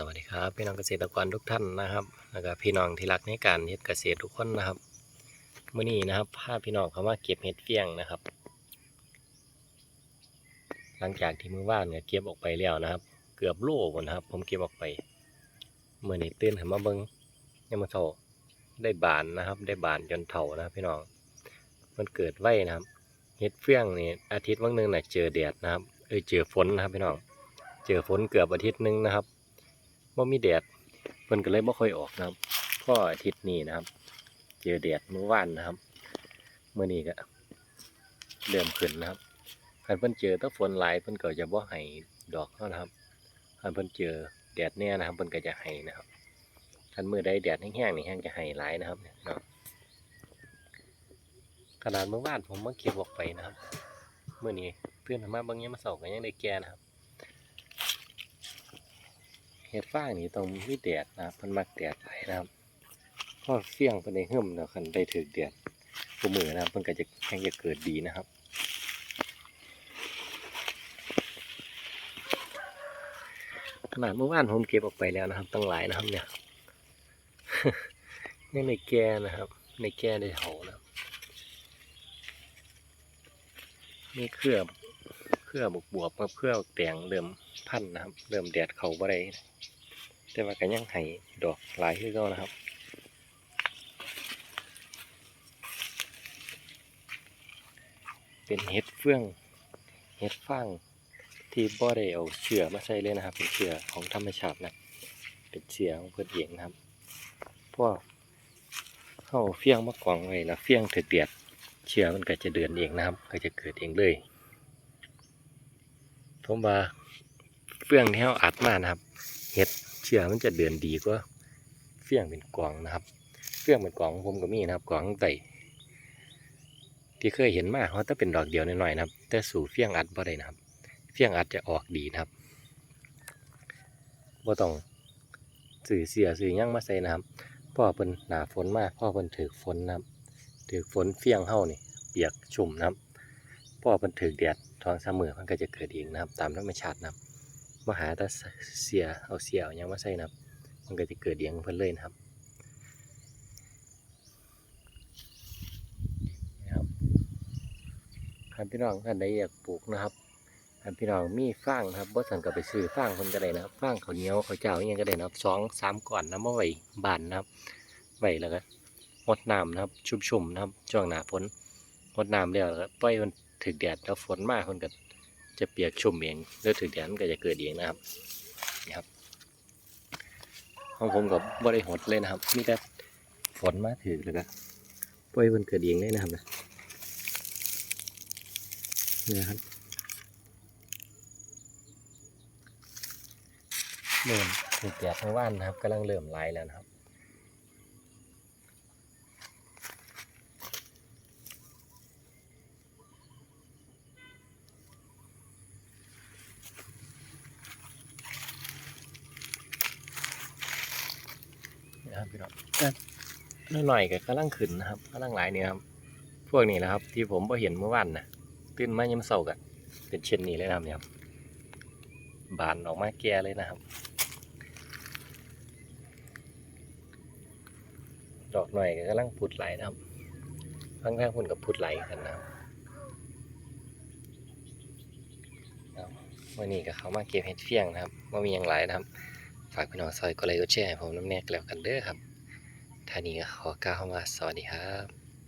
สวัสดีครับพี่น้องเกษตรกรทุกท่านนะครับแล้วก็พี่น้องที่รักในการเฮ็ดเกษตรทุกคนนะครับเมื้อนี้นะครับพาพี่น้องเขามาเก็บเห็ดเฟี้ยงนะครับ หลังจากที่มือว่านเนี่ยเก็บออกไปแล้วนะครับ เกือบโลหมดนะครับ ผมเก็บออกไปเมื้อนี้ตื่นขึ้นมาเบิ่งยังมาเท่าได้บานนะครับ ได้บานจนเท่านะพี่น้อง มันเกิดไว้นะครับเห็ดเฟื่องนี่อาทิตย์วันหนึ่งน่ะเจอแดดนะครับเอยเจอฝนนะครับพี่น้อง เจอฝนเกือบอาทิตย์หนึงนะครับ ว่มีแดดเพิ่นก็เลยบ่ค่อยออกนะครับพ่ออาทิตย์นี้นะครับ เจอแดดเมื่อวานนะครับเมื่อนี้ก็เริ่มขึ้นนะครับคันเพิ่นเจอถ้าฝนหลายเพิ่นก็จะบ่ให้ดอกเนาะนะครับคันเพิ่นเจอแดดแน่นะครับเพิ่นก็จะให้นะครับคันมื้อใดแดดแห้งๆนี่แห้งจะให้หลายนะครับเนาะขนาดเมื่อวานผมมาเก็บออกไปนะครับเมื่อนี้เพื่อนมาบางยังมาเสากันยังได้แก่นะครับ เห็ดฟางนี่ต้องมีแดดนะครับมันมักแดดไหลนะครับพราะเฟี้ยงไปในหึ่มแล้วคันได้ถือแดดผู้มือนะครับมันก็จะแห้งจะเกิดดีนะครับขนาดเมื่อวานผมเก็บออกไปแล้วนะครับ ตั้งหลายนะครับเนี่ยยังในแก่นะครับ ในแก่ได้เถานะครับมีเครือบ เครือบวกบวบกับเครือแตงเริ่มพันธ์นะครับ เริ่มแดดเขาบ่ได้แต่ว่าก็ยังให้ดอกหลายคือเก่านะครับเป็นเห็ดเฟื่องเห็ดฟางที่บ่ได้เอาเชื้อมาใส่เลยนะครับ เป็นเชื้อของธรรมชาตินะเป็นเชื้อของเพื่อนเองนะครับพราะเข้าเฟี้ยงมากวางไว้แล้วเฟี้ยงถึกแดดเชื้อมันก็จะเดินเองนะครับ ก็จะเกิดเองเลย ผมว่าเฟื่องที่เราอัดมานะครับ เห็ดเชื้อมันจะเดินดีกว่าเฟื่องเป็นกล่องนะครับ เฟื่องเป็นกล่องผมก็มีนะครับกล่องข้างใต้ที่เคยเห็นมาเขาจะเป็นดอกเดียวหน่อยๆนะครับ แต่สู่เฟื่องอัดบ่ได้นะครับ เฟื่องอัดจะออกดีนะครับบ่ต้องสื่อเสียสื่อยั่งมาใส่นะครับพ่อเพิ่นหนาฝนมากพ่อเพิ่นถือฝนนะครับถือฝนเฟี้ยงเฮานี่ เปียกชุ่มนะครับ พราะว่อมันถือแดดท้องเสมอมันก็จะเกิดเองนะครับ ตามธรรมชาตินะครับมาหาต่เสียเอาเสียเอายังมาใส่นะครับ มันก็จะเกิดเองเพิ่นเลยนะครับนะครับท่านพี่น้องท่านใดอยากปลูกนะครับท่านพี่น้องมีฟางนะครับบ่สั่งก็ไปซื้อฟางคนก็ได้นะครับฟางข้าวเหนียวข้าเจ้าอหยังก็ได้นะครับสองสามก่อนนะมาไหวบานนะครับไหวแล้วก็งดน้ำนะครับ ชุ่มๆนะครับช่วงหน้าฝนงดน้ำแล้วแล้วปล่อยมัน ถึกแดดแล้วฝนมากมันก็จะเปียกชุ่มเองแล้วถึกแดดมันก็จะเกิดเองนะครับนี่ครับของผมกับบ่ได้หดเลยนะครับมีแต่ฝนมาถึกแล้วก็ปล่อยมันเกิดเองเลยนะครับนะนี่นะครับเริ่มถึกแดดทั้งวันนะครับกำลังเริ่มไล่แล้วนะครับ นะครับพี่น้องก็หน่อยๆก็กำลังขึ้นนะครับกำลังหลายนี่ครับพวกนี้นะครับ ที่ผมพอเห็นเมื่อวานนะตื่นมายามเสาร์กันเป็นเช่นนี้เลยนะครับเนี่ยครับบานออกมาแก่เลยนะครับ ดอกหน่อยก็กำลังพุดไหลนะครับข้างๆพุ่นกับพุดไหลกันนะครับครับวันนี้ก็เขามาเก็บเห็ดเฟี้ยงนะครับว่ามีอย่างไรนะครับ ฝากพี่น้องซอยกดไลค์กดแชร์ให้ผมน้ำแนกแล้วกันเด้อครับท่านี้ก็ขอกล่าวคำว่าสวัสดีครับ